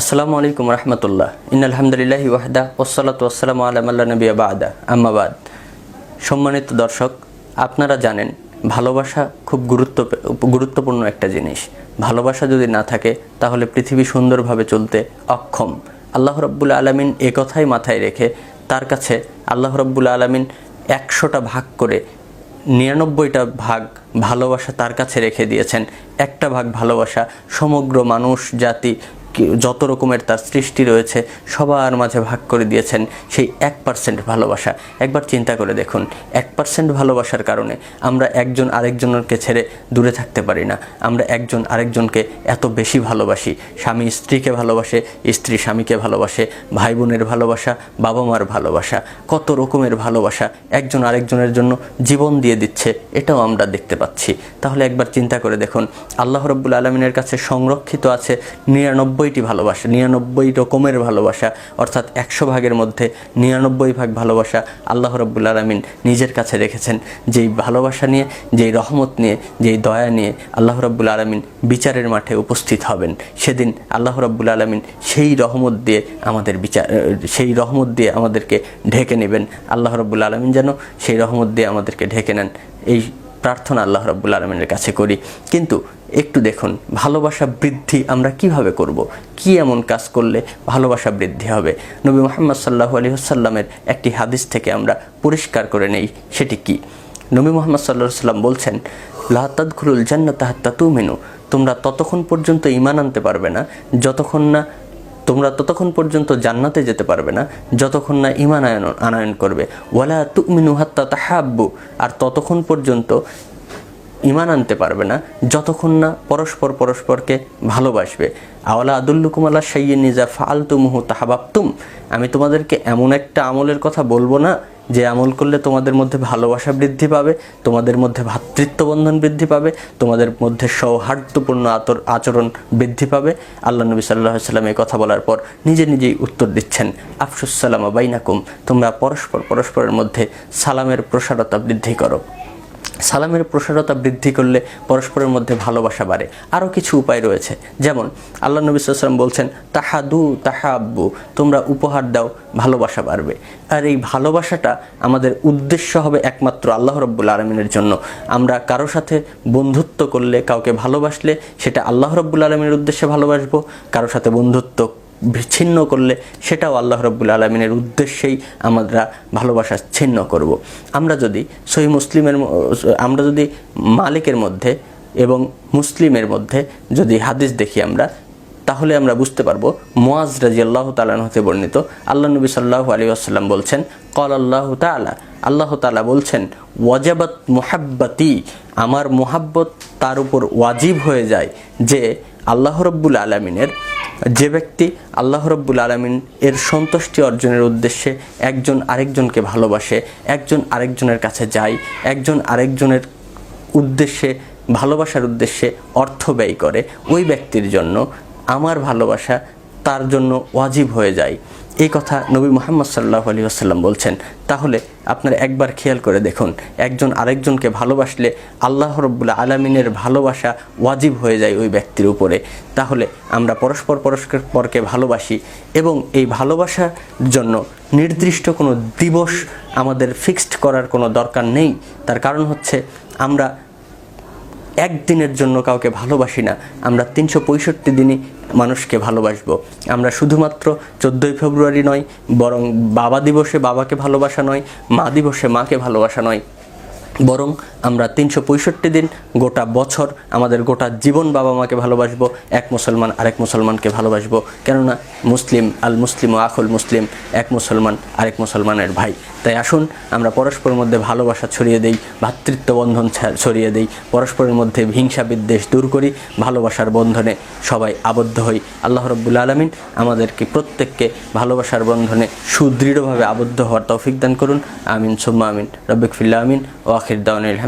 আসসালামু আলাইকুম রহমতুল্লাহ। ইন আলহামদুলিল্লাহি ওয়াহদা ওসালাত ওসালাম আলাম আল্লাহ নবী আবাদা আম্মাবাদ সম্মানিত দর্শক, আপনারা জানেন, ভালোবাসা খুব গুরুত্ব, গুরুত্বপূর্ণ একটা জিনিস। ভালোবাসা যদি না থাকে, তাহলে পৃথিবী সুন্দরভাবে চলতে অক্ষম। আল্লাহ রব্বুল আলমিন এ কথাই মাথায় রেখে তার কাছে আল্লাহ রব্বুল আলমিন একশোটা ভাগ করে নিরানব্বইটা ভাগ ভালোবাসা তার কাছে রেখে দিয়েছেন। একটা ভাগ ভালোবাসা সমগ্র মানুষ, জাতি যত রকমের তার সৃষ্টি রয়েছে, সবার মাঝে ভাগ করে দিয়েছেন সেই এক পার্সেন্ট ভালোবাসা। একবার চিন্তা করে দেখুন, এক পার্সেন্ট ভালোবাসার কারণে আমরা একজন আরেকজনকে ছেড়ে দূরে থাকতে পারি না। আমরা একজন আরেকজনকে এত বেশি ভালোবাসি। স্বামী স্ত্রীকে ভালোবাসে, স্ত্রী স্বামীকে ভালোবাসে ভাই বোনের ভালোবাসা বাবা মার ভালোবাসা, কত রকমের ভালোবাসা একজন আরেকজনের জন্য জীবন দিয়ে দিচ্ছে, এটাও আমরা দেখতে পাচ্ছি। তাহলে একবার চিন্তা করে দেখুন, আল্লাহ রব্বুল আলমিনের কাছে সংরক্ষিত আছে নিরানব্বইটি ভালোবাসা, নিরানব্বই রকমের ভালোবাসা, অর্থাৎ একশো ভাগের মধ্যে নিরানব্বই ভাগ ভালোবাসা আল্লাহ রব্বুল আলমিন নিজের কাছে রেখেছেন। যেই ভালোবাসা নিয়ে, যেই রহমত নিয়ে, যেই দয়া নিয়ে আল্লাহ রব্বুল আলমিন বিচারের মাঠে উপস্থিত হবেন, সেদিন আল্লাহ রব্বুল আলমিন সেই রহমত দিয়ে আমাদের বিচার, সেই রহমত দিয়ে আমাদেরকে ঢেকে নেবেন। আল্লাহ রব্বুল আলমিন যেন সেই রহমত দিয়ে আমাদেরকে ঢেকে নেন। এই প্রার্থনা আল্লাহ রব্বুল আলমিনের কাছে করি। কিন্তু একটু দেখুন, ভালোবাসা বৃদ্ধি আমরা কীভাবে করব। কি এমন কাজ করলে ভালোবাসা বৃদ্ধি হবে? নবী মোহাম্মদ সাল্লাহ আলী সাল্লামের একটি হাদিস থেকে আমরা পরিষ্কার করে নেই, সেটি কি? নবী মোহাম্মদ সাল্লাহ সাল্লাম বলছেন খুলুল জান্নাত হাত্তা তু মেনু তোমরা ততক্ষণ পর্যন্ত ইমান আনতে পারবে না, যতক্ষণ না তোমরা ততক্ষণ পর্যন্ত জান্নাতে যেতে পারবে না, যতক্ষণ না ইমান আনায়ন করবে। ওয়ালা তুমিনু হাত্তা তাহাব্বু, আর ততক্ষণ পর্যন্ত ইমান আনতে পারবে না, যতক্ষণ না পরস্পর পরস্পরকে ভালোবাসবে। আওয়ালা আদুল্লুকুমাল্লা সাইয়ে নিজা ফালতুমুহু তাহাবাবতুম, আমি তোমাদেরকে এমন একটা আমলের কথা বলব না যে আমল করলে তোমাদের মধ্যে ভালোবাসা বৃদ্ধি পাবে, তোমাদের মধ্যে ভ্রাতৃত্ববন্ধন বৃদ্ধি পাবে, তোমাদের মধ্যে সৌহার্দ্যপূর্ণ আতর, আচরণ বৃদ্ধি পাবে। আল্লাহ নবী সাল্লাহ সাল্লাম এই কথা বলার পর নিজে নিজেই উত্তর দিচ্ছেন আফসুসালামা বাইনাকুম, তোমরা পরস্পর, পরস্পরের মধ্যে সালামের প্রসারতা বৃদ্ধি করো। সালামের প্রসারতা বৃদ্ধি করলে পরস্পরের মধ্যে ভালোবাসা বাড়ে। আরও কিছু উপায় রয়েছে। যেমন, আল্লাহ নবী সাল্লাম বলছেন, তাহাদু, তাহাব্বু, তোমরা উপহার দাও, ভালোবাসা বাড়বে। আর এই ভালোবাসাটা আমাদের উদ্দেশ্য হবে একমাত্র আল্লাহ রব্বুল আলমিনের জন্য। আমরা কারও সাথে বন্ধুত্ব করলে, কাউকে ভালোবাসলে, সেটা আল্লাহ রব্বুল আলমিনের উদ্দেশ্যে ভালোবাসবো, কারও সাথে বন্ধুত্ব বিচ্ছিন্ন করলে সেটাও আল্লাহ রব্বুল আলমিনের উদ্দেশ্যেই আমরা ভালোবাসা ছিন্ন করব। আমরা যদি সহি মুসলিমের আমরা যদি মালিকের মধ্যে এবং মুসলিমের মধ্যে যদি হাদিস দেখি আমরা, তাহলে আমরা বুঝতে পারব মোয়াজ রাজি আল্লাহ তালান হতে বর্ণিত, আল্লাহ নবী সাল্লাহ আলী আসাল্লাম বলছেন কল আল্লাহ তালা আল্লাহ তালা বলছেন, ওয়াজাবাত মোহাব্বাতি আমার মোহাব্বত তার উপর ওয়াজিব হয়ে যায় যে আল্লাহ রব্বুল আলমিনের, যে ব্যক্তি আল্লাহ রব্বুল আলমিন এর সন্তুষ্টি অর্জনের উদ্দেশ্যে একজন আরেকজনকে ভালোবাসে, একজন আরেকজনের কাছে যায়, একজন আরেকজনের উদ্দেশ্যে, ভালোবাসার উদ্দেশ্যে অর্থ ব্যয় করে, ওই ব্যক্তির জন্য আমার ভালোবাসা তার জন্য ওয়াজিব হয়ে যায়। এই কথা নবী মোহাম্মদ সাল্লাহ আলী আসাল্লাম বলছেন। তাহলে আপনারা একবার খেয়াল করে দেখুন, একজন আরেকজনকে ভালোবাসলে আল্লাহ রব্বুল্লা আলমিনের ভালোবাসা ওয়াজিব হয়ে যায় ওই ব্যক্তির উপরে। তাহলে আমরা পরস্পর পরস্পরকে ভালোবাসি এবং এই ভালোবাসার জন্য নির্দিষ্ট কোনো দিবস আমাদের ফিক্সড করার কোনো দরকার নেই। তার কারণ হচ্ছে আমরা একদিনের জন্য কাউকে ভালোবাসি না। আমরা তিনশো পঁয়ষট্টি দিনই মানুষকে ভালোবাসবো। আমরা শুধুমাত্র চোদ্দোই ফেব্রুয়ারি নয়, বরং বাবা দিবসে বাবাকে ভালোবাসা নয়, মা দিবসে মাকে ভালোবাসা নয়। বরং আমরা তিনশো পঁয়ষট্টি দিন, গোটা বছর আমাদের গোটা জীবন বাবা মাকে ভালোবাসবো, এক মুসলমান আরেক মুসলমানকে ভালোবাসবো। কেননা মুসলিম আল মুসলিম ও আখুল মুসলিম, এক মুসলমান আরেক মুসলমানের ভাই। তাই আসুন, আমরা পরস্পরের মধ্যে ভালোবাসা ছড়িয়ে দেই ভ্রাতৃত্ব বন্ধন ছড়িয়ে দেই, পরস্পরের মধ্যে হিংসা বিদ্বেষ দূর করি, ভালোবাসার বন্ধনে সবাই আবদ্ধ হই। আল্লাহ রব্বুল আলমিন আমাদেরকে প্রত্যেককে ভালোবাসার বন্ধনে সুদৃঢ়ভাবে আবদ্ধ হওয়ার তৌফিক দান করুন। আমিন, সুম্মা আমিন। রব্বিক ফিল্লা আমিন। ও আখির দাওয়ান